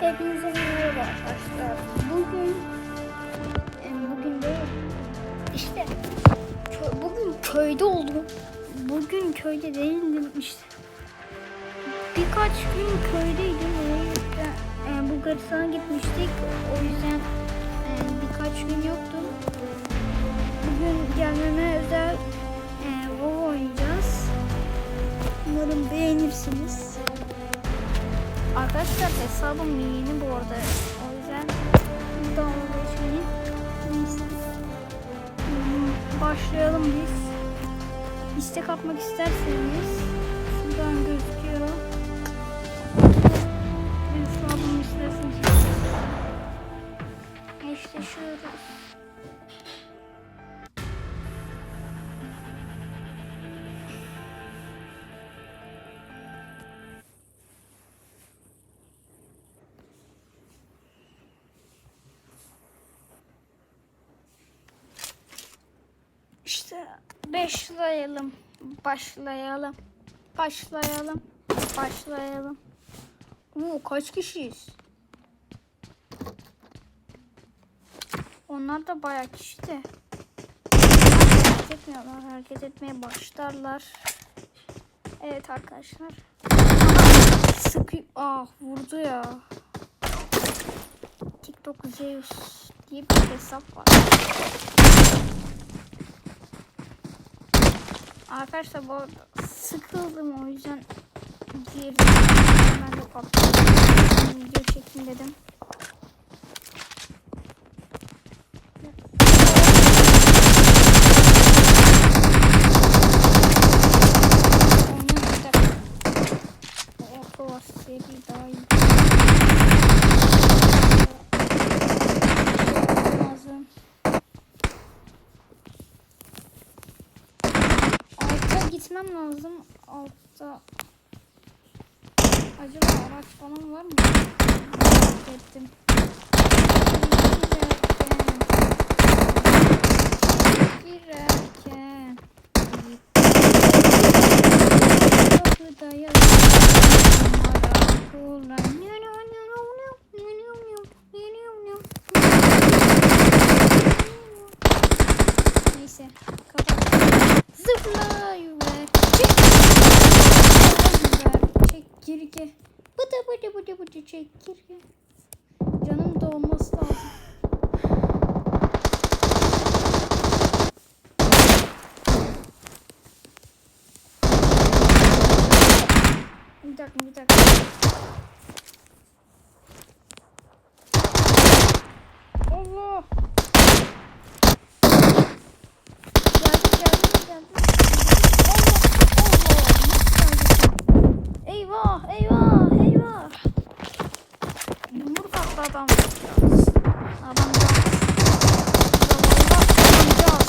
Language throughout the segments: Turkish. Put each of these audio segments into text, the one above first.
Hepinize merhaba arkadaşlar. Bugün e, bugün değil. İşte bugün köyde oldum. Bugün köyde değildim işte. Birkaç gün köydeydim. O yüzden e, Bulgaristan'a gitmiştik. O yüzden e, birkaç gün yoktum. Bugün gelmeme özel e, WoW oynayacağız. Umarım beğenirsiniz. Arkadaşlar hesabım yeni bu arada. O yüzden. Neyse. Hmm, Başlayalım biz. İstek atmak isterseniz şuradan gözüküyor. Hesabımı isterseniz. İşte şurada. İşte başlayalım. Başlayalım. Başlayalım. Başlayalım. Oo, kaç kişiyiz? Onlar da bayağı kişi de. Hareket etmiyorlar. Hareket etmeye başlarlar. Evet arkadaşlar. Sıkı... Ah vurdu ya. TikTok Zeus diye bir hesap var. Arkadaşlar bu arada sıkıldım o yüzden girdim. Ben de patladım. Video çekeyim dedim. Orta var seri daha iyi. Lazım. Altta gitmem lazım. Altta. Acaba falan var mı? Ettim. Girerken. Girerken. Kapıda yazan numara Neyse kapat. Zıpla yuvar. Çek. Yuvar. Çekirge. Bıdı bıdı bıdı bıdı çekirge. Canım doğması lazım. Bir dakika bir dakika. Allah. Geldim geldim geldim. Allah Allah. Nasıl geldin? Eyvah eyvah eyvah. Yumruk attı adam. Adam da. Zavallı adamcağız.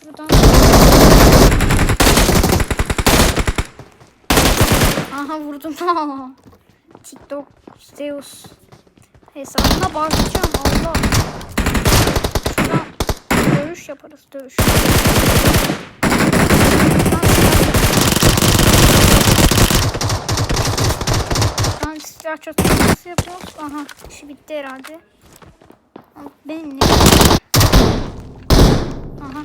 Şuradan. Vurdum. TikTok Zeus hesabına bakacağım. Allah. Şuradan dövüş yaparız. Dövüş. Şuradan silah çatışması yapıyoruz. Aha işi bitti herhalde. Benim ne? Aha.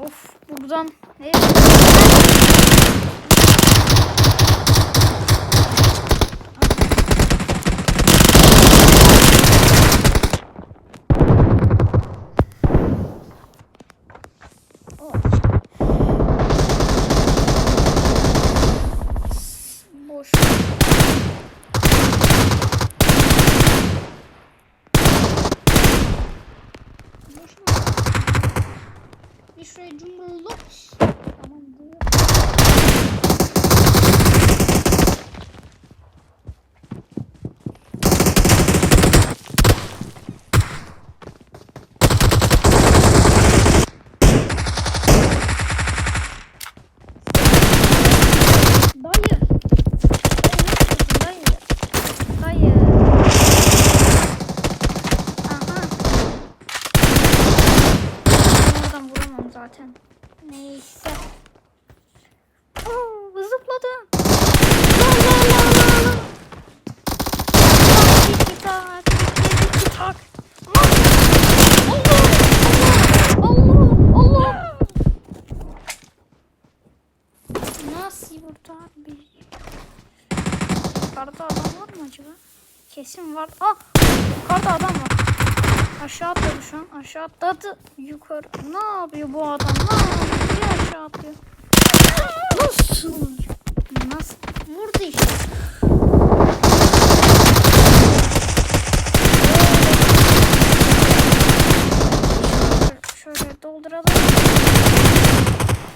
Of buradan ne? Var. Ah! Yukarıda adam var. Aşağı atladı şu an. Aşağı atladı. Yukarı. Ne yapıyor bu adam? Ne yapıyor? Bir aşağı atlıyor. Nasıl? Nasıl? Vurdu işte. Şöyle dolduralım.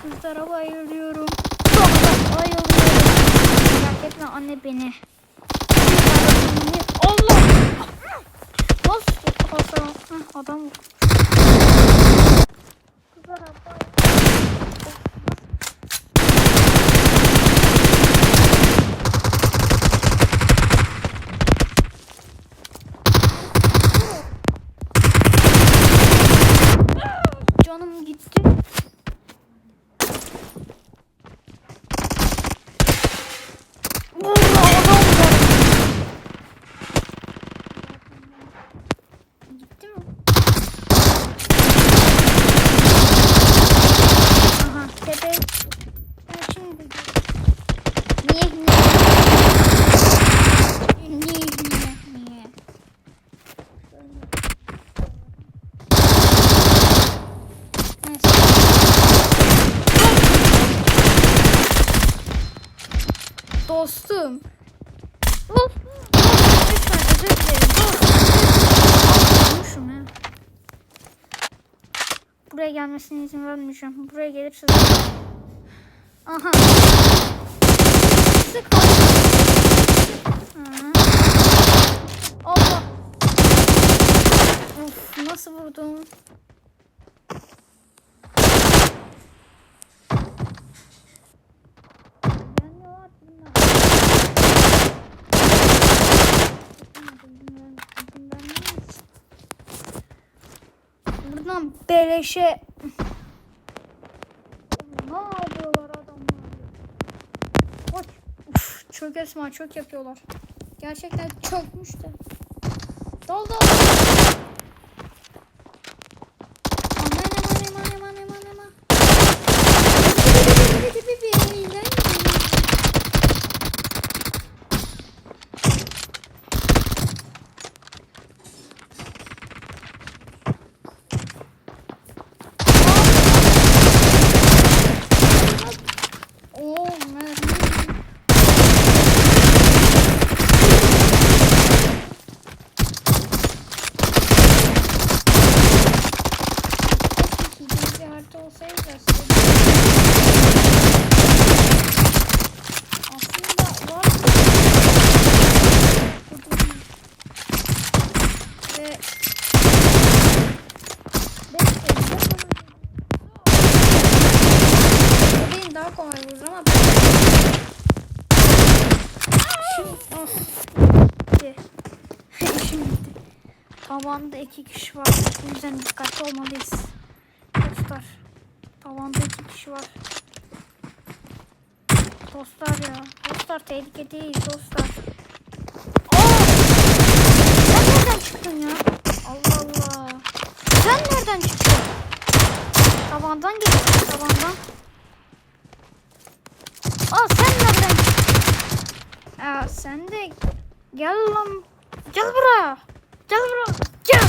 Kızlara bayılıyorum. Sonra bayılıyorum. Merak etme anne beni. Allah! Nasıl hasar? Heh, adam vurdu. Kızlara bayılıyorum. Canım gitti. Vallahi adam var. Gitti mi? Aha tepe. Ha, şimdi. Niye niye? Niye niye niye? Neyse. Dostum. Of. Lütfen özür dilerim. Dostum. Olmuşum ya. Buraya gelmesine izin vermeyeceğim. Buraya gelirse zaten. Aha. Sık. Allah. Of nasıl vurdum? Buradan beleşe çok esma çok yapıyorlar. Gerçekten çokmuş da. Dal. Tavanda iki kişi var. O yüzden dikkatli olmalıyız. Dostlar. Tavanda iki kişi var. Dostlar ya. Dostlar tehlikedeyiz dostlar. Aa! Sen nereden çıktın ya? Allah Allah. Sen nereden çıktın? Tavandan gelirsin tavandan. Aa sen nereden çıktın? Aa sen de gel lan. Gel buraya. Gel.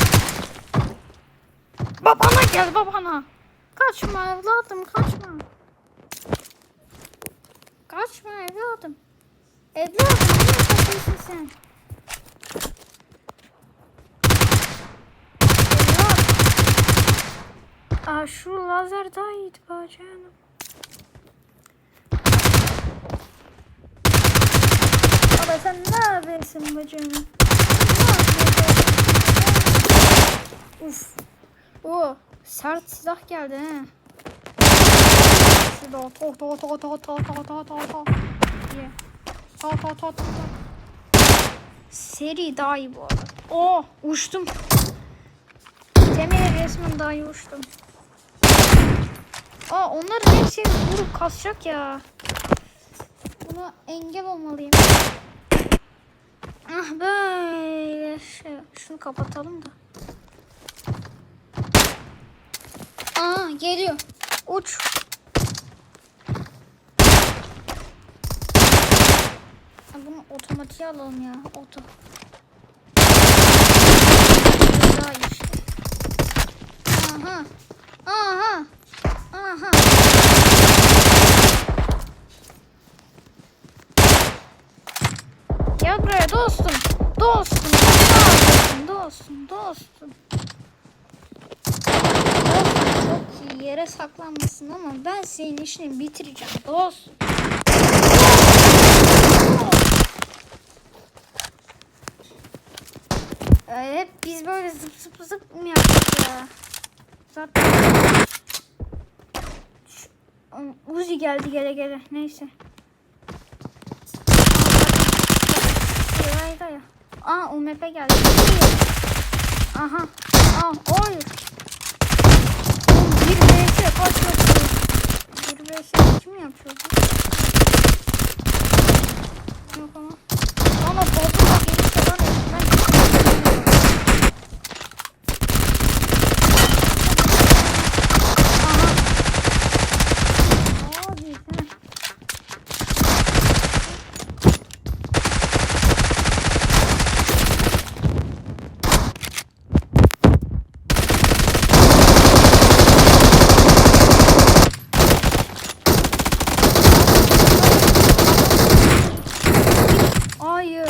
Babana gel babana. Kaçma evladım kaçma. Kaçma evladım. Evladım niye kaçıyorsun sen? Aa şu lazer daha iyiydi be canım. Baba sen ne yapıyorsun bacım? Uf. O sert silah geldi he. Şurada to to to to to to to to to. Ye. To to to to. Seri daha iyi bu arada. Oh uçtum. Demir resmen daha iyi uçtum. Aa onların hepsi vurup kasacak ya. Buna engel olmalıyım. Ah böyle şey. Şunu kapatalım da. Aa geliyor. Uç. Ha, Bunu otomatiğe alalım ya. Oto. Daha iyi işte. Aha. Aha. Aha. Gel buraya dostum. Dostum. Dostum. Dostum. Dostum. Dostum çok iyi yere saklanmasın ama ben senin işini bitireceğim dostum. Ee, hep biz böyle zıp zıp zıp mı yaptık ya? Zaten Um, Uzi geldi gele gele. Neyse. Aa UMP geldi. Aha. Aa hayır. Oğlum, Bir vs kaç yapıyor? Bir vs kim yapıyor? bu? Yok ama. Ama bozulma gelirse ben ben Aha. Abi, heh. Hayır.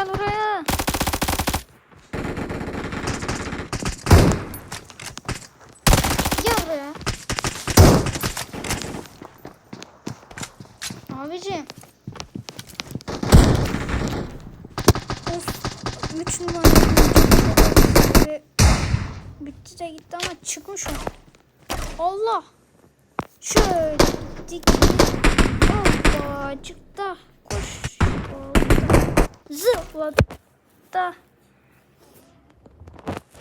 Gel buraya. Gel buraya. Abicim. Of. Üç numara. Ve Bitti de gitti ama çıkmış o. Allah. Şöyle dik. Hoppa çıktı. Zıpladı. Da.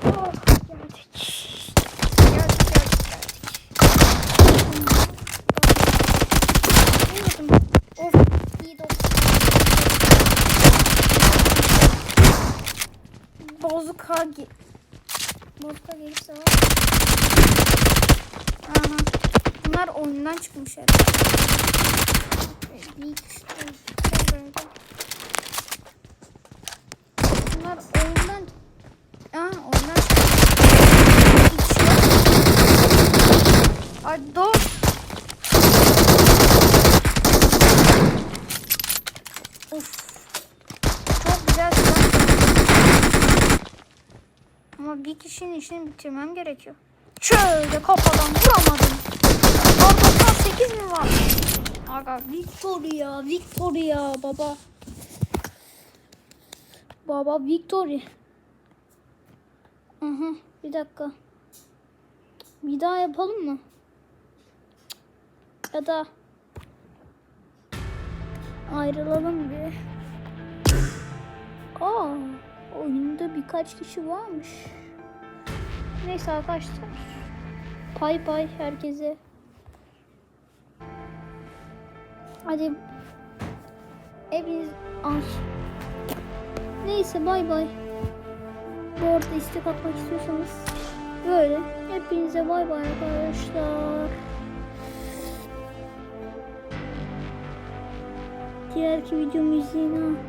Oh geldik. Geldik geldik geldik. Vurdum. Of iyi de Bozuka gi Bozuka gelirse var. Aha. Bunlar oyundan çıkmış herhalde. Böyle. Bunlar oyundan Aa kişi var. Ay dur. Uf. Çok güzel silah. Ama bir kişinin işini bitirmem gerekiyor. Şöyle kafadan vuramadım. Orada 8 mi var? Aga Victoria, Victoria baba. Baba Victoria. Aha bir dakika. Bir daha yapalım mı? Ya da ayrılalım bir. Aa, oyunda birkaç kişi varmış. Neyse arkadaşlar. Pay pay herkese. Hadi. Hepiniz ay. Neyse bay bay. Bu arada istek atmak istiyorsanız böyle. Hepinize bay bay arkadaşlar. Diğerki videomu izleyin ha.